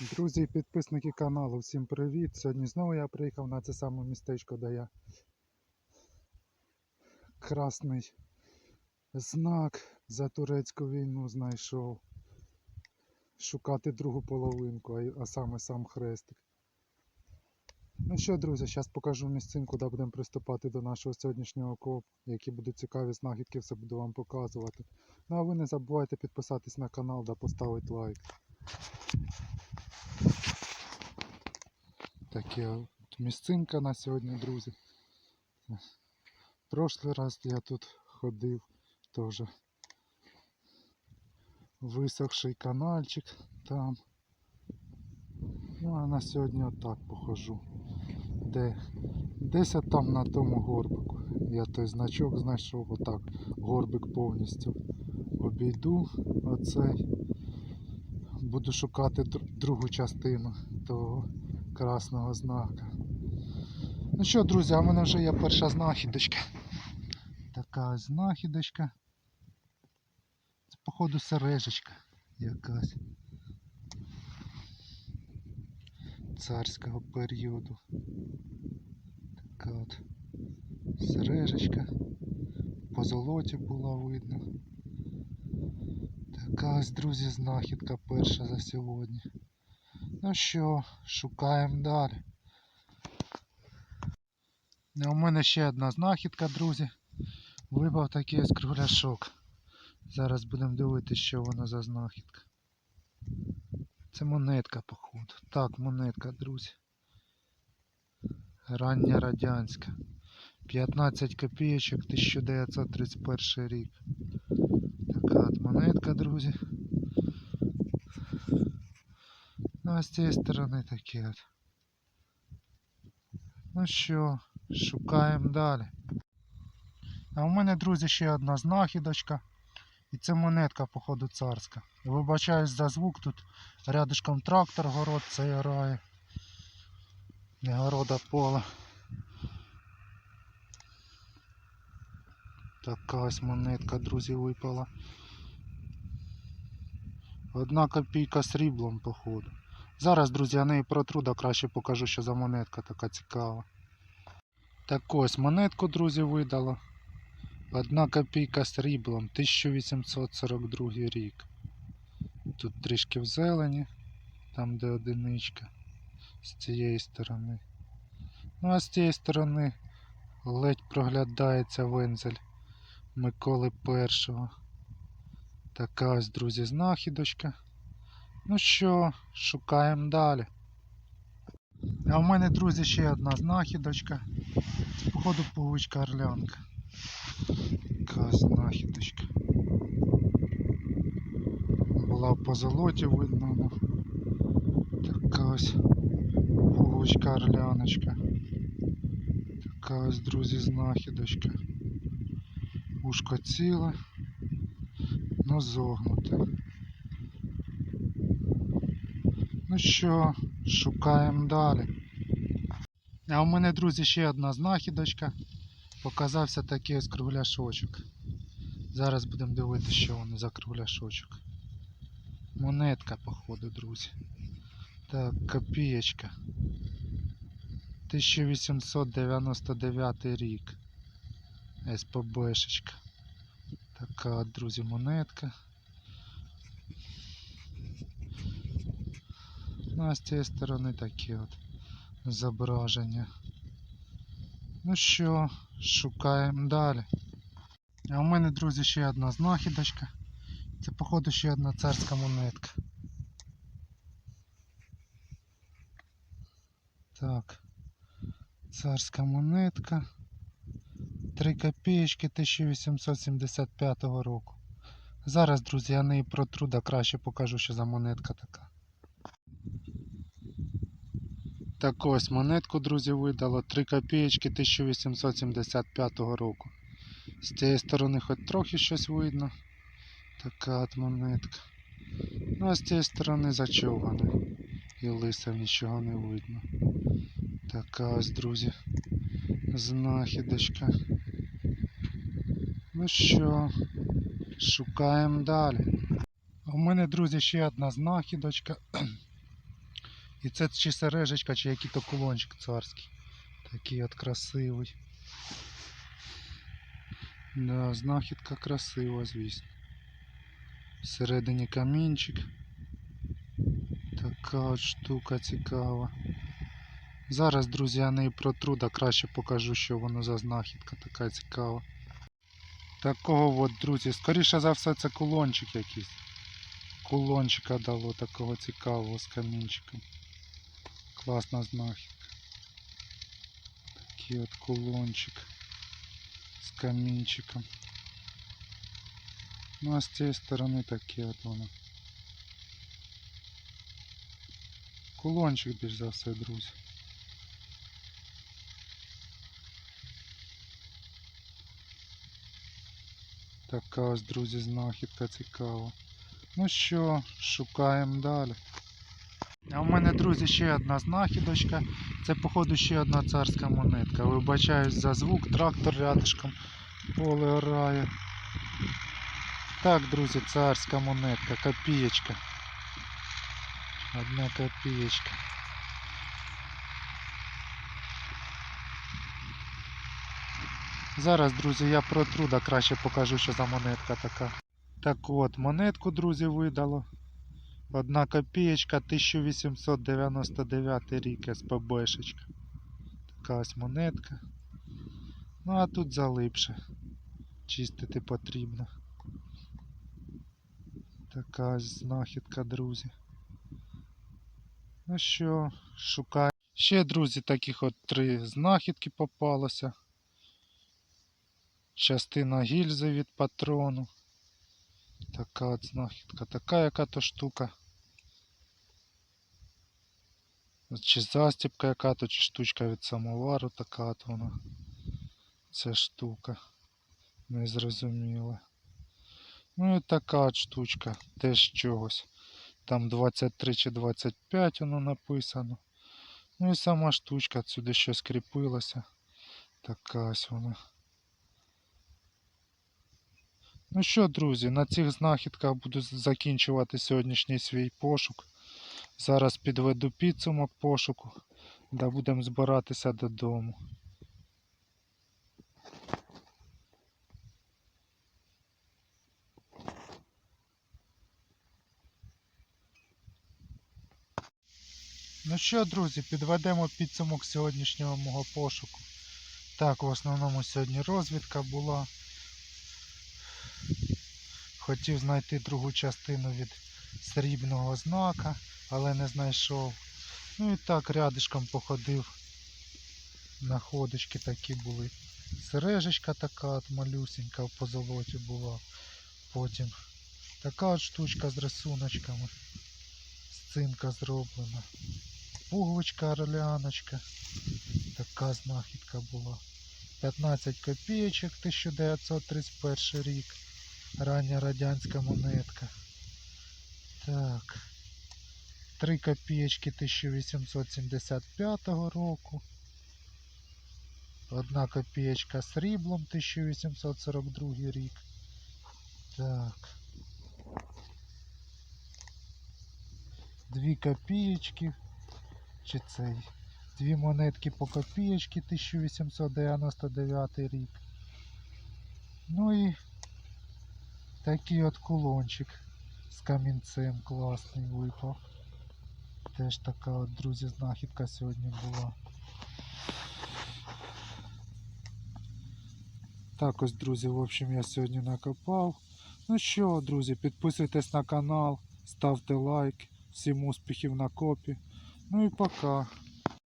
Друзі і підписники каналу, всім привіт! Сьогодні знову я приїхав на це саме містечко, де я красний знак за турецьку війну знайшов. Шукати другу половинку, а саме сам хрестик. Ну що, друзі, зараз покажу місцинку, де будемо приступати до нашого сьогоднішнього копу. Які будуть цікаві знахідки, все буду вам показувати. Ну а ви не забувайте підписатись на канал та поставити лайк. Таке от місцинка на сьогодні, друзі. Прошлий раз я тут ходив, теж висохший канальчик там. Ну а на сьогодні отак похожу. Де? Десь там на тому горбику. Я той значок знайшов, отак горбик повністю обійду оцей. Буду шукати другу частину того красного знака. Ну що, друзі, а в мене вже є перша знахідочка. Така знахідочка. Це, походу, сережечка якась. Царського періоду. Така от сережечка. По золоті була видно. Така друзі, знахідка перша за сьогодні. Ну що, шукаємо далі. У мене ще одна знахідка, друзі. Випав такий ось кругляшок. Зараз будемо дивитися, що воно за знахідка. Це монетка, походу. Так, монетка, друзі. Рання радянська. 15 копійочок 1931 рік. Монетка, друзі. Ну а з цієї сторони такі от. Ну що, шукаємо далі. А у мене, друзі, ще одна знахідочка. І це монетка, походу, царська. Вибачаюсь за звук, тут рядышком трактор, город цей орає. Не города поле. Така ось монетка, друзі, випала. Одна копійка сріблом, походу. Зараз, друзі, я неї протру, да краще покажу, що за монетка така цікава. Так ось монетку, друзі, видала. Одна копійка сріблом, 1842 рік. Тут трішки в зелені, там де одиничка, з цієї сторони. Ну а з цієї сторони ледь проглядається вензель Миколи Першого. Така ось, друзі, знахідочка. Ну що, шукаємо далі. А в мене, друзі, ще одна знахідочка. Походу, пуговичка орлянка. Така знахідочка. Була по золоті видно. ну. Така ось пуговичка орляночка. Така ось, друзі, знахідочка. Ушко ціле, но зогнуте. Ну що, шукаємо далі. А у мене, друзі, ще одна знахідочка. Показався такий ось кругляшочок. Зараз будемо дивитися, що воно за кругляшочок. Монетка, походу, друзі. Так, копієчка. 1899 рік. СПБшечка. Така, друзі, монетка. Ну, а з цієї сторони такі от зображення. Ну що, шукаємо далі. А у мене, друзі, ще одна знахідочка. Це, походу, ще одна царська монетка. Так. Царська монетка. 3 копієчки 1875 року. Зараз, друзі, я неї протру, да краще покажу, що за монетка така. Так ось монетку, друзі, видало 3 копієчки 1875 року. З цієї сторони хоч трохи щось видно. Така от монетка. Ну а з цієї сторони зачовгане. І лисав нічого не видно. Така ось, друзі, знахідочка. Ну що, шукаємо далі. У мене, друзі, ще одна знахідочка. І це чи сережечка, чи який-то кулончик царський. Такий от красивий. Да, знахідка красива, звісно. Всередині камінчик. Така от штука цікава. Зараз, друзі, я неї протру, да краще покажу, що воно за знахідка така цікава. Такого от, друзі, скоріше за все це кулончик якийсь. Кулончика дало такого цікавого з камінчиком. Класна знахідка. Такий от кулончик з камінчиком. Ну а з цієї сторони таке от воно. Кулончик більш за все, друзі. Така ось, друзі, знахідка цікава. Ну що, шукаємо далі. А у мене, друзі, ще одна знахідочка. Це, походу, ще одна царська монетка. Вибачаюсь за звук, трактор рядышком поле орає. Так, друзі, царська монетка, копієчка. Одна копієчка. Зараз, друзі, я протру, да краще покажу, що за монетка така. Так от, монетку, друзі, видало. Одна копієчка, 1899 рік СПБшечка. Така ось монетка. Ну а тут залипше. Чистити потрібно. Така ось знахідка, друзі. Ну що, шукаю. Ще, друзі, таких от три знахідки попалося. Частина гільзи від патрону. Така от знахідка. Така яка то штука. Чи застіпка яка то, чи штучка від самовару, така от вона. Ця штука. Незрозуміла. Ну і така от штучка. Теж чогось. Там 23 чи 25 воно написано. Ну і сама штучка сюди щось кріпилося. Така ось вона. Ну що, друзі, на цих знахідках буду закінчувати сьогоднішній свій пошук. Зараз підведу підсумок пошуку, да будемо збиратися додому. Ну що, друзі, підведемо підсумок сьогоднішнього мого пошуку. Так, в основному сьогодні розвідка була. Хотів знайти другу частину від срібного знака, але не знайшов. Ну і так рядишком походив. Находочки такі були. Сережечка така от малюсенька в позолоті була. Потім така от штучка з рисуночками. З цинка зроблена. Пуговичка орляночка. Така знахідка була. 15 копійочок 1931 рік. Рання радянська монетка. Так. 3 копієчки 1875 року. Одна копієчка сріблом 1842 рік. Так. Дві копієчки. Чи цей? Дві монетки по копієчки 1899 рік. Ну і такий от кулончик з камінцем класний випав. Теж така от, друзі, знахідка сьогодні була. Так ось, друзі, в общем, я сьогодні накопав. Ну що, друзі, підписуйтесь на канал, ставте лайк. Всім успіхів на копі. Ну і пока.